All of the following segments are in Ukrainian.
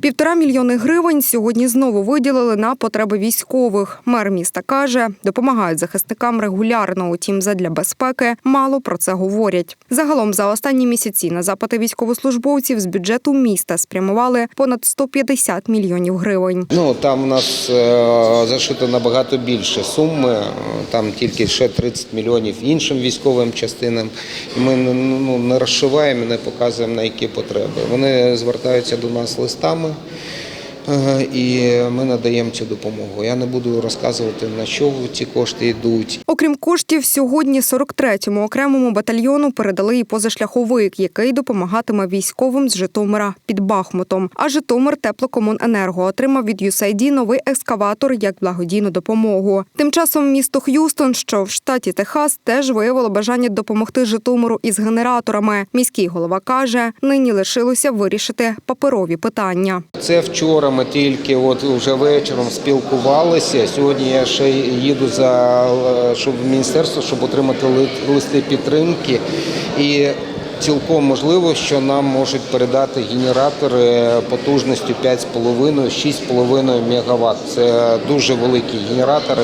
Півтора мільйони гривень сьогодні знову виділили на потреби військових. Мер міста каже, допомагають захисникам регулярно. Утім, задля безпеки мало про це говорять. Загалом за останні місяці на запити військовослужбовців з бюджету міста спрямували понад 150 мільйонів гривень. Ну там у нас е, зашито набагато більше суми. Там тільки ще 30 мільйонів іншим військовим частинам. Ми ну, не розшиваємо, не показуємо на які потреби. Вони звертаються до нас листами. carro І ми надаємо цю допомогу. Я не буду розказувати на що ці кошти йдуть. Окрім коштів, сьогодні 43-му окремому батальйону передали і позашляховик, який допомагатиме військовим з Житомира під Бахмутом. А Житомир Теплокомуненерго отримав від USAID новий екскаватор як благодійну допомогу. Тим часом місто Х'юстон, що в штаті Техас, теж виявило бажання допомогти Житомиру із генераторами. Міський голова каже, нині лишилося вирішити паперові питання. Це вчора ми тільки от вже вечором спілкувалися. Сьогодні я ще їду за е, щоб в міністерство, щоб отримати листи підтримки. І цілком можливо, що нам можуть передати генератори потужністю 5,5-6,5 МВт. Це дуже великі генератори.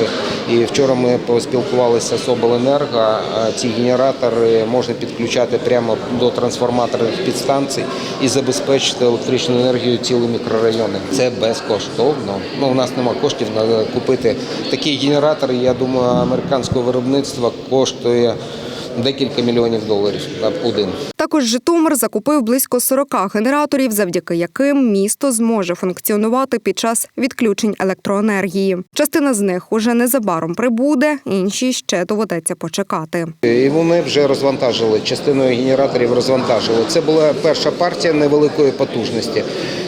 І вчора ми поспілкувалися з обленерго. Ці генератори можна підключати прямо до трансформаторних підстанцій і забезпечити електричну енергію цілі мікрорайони. Це безкоштовно. Ну у нас немає коштів на купити такі генератори. Я думаю, американського виробництва коштує декілька мільйонів доларів один. Також Житомир закупив близько 40 генераторів, завдяки яким місто зможе функціонувати під час відключень електроенергії. Частина з них уже незабаром прибуде, інші ще доведеться почекати. І вони вже розвантажили частину генераторів. Розвантажили. Це була перша партія невеликої потужності.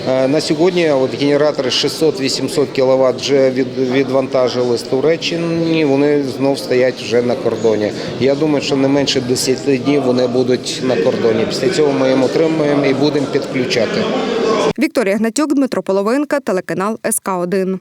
Е, На сьогодні от генератори 600-800 кВт вже від, відвантажили з Туреччини. Вони знов стоять вже на кордоні. Я думаю, що не менше 10 днів вони будуть на кордоні. Після цього ми їм отримуємо і будемо підключати. Вікторія Гнатюк, Дмитро Половинка, телеканал СК 1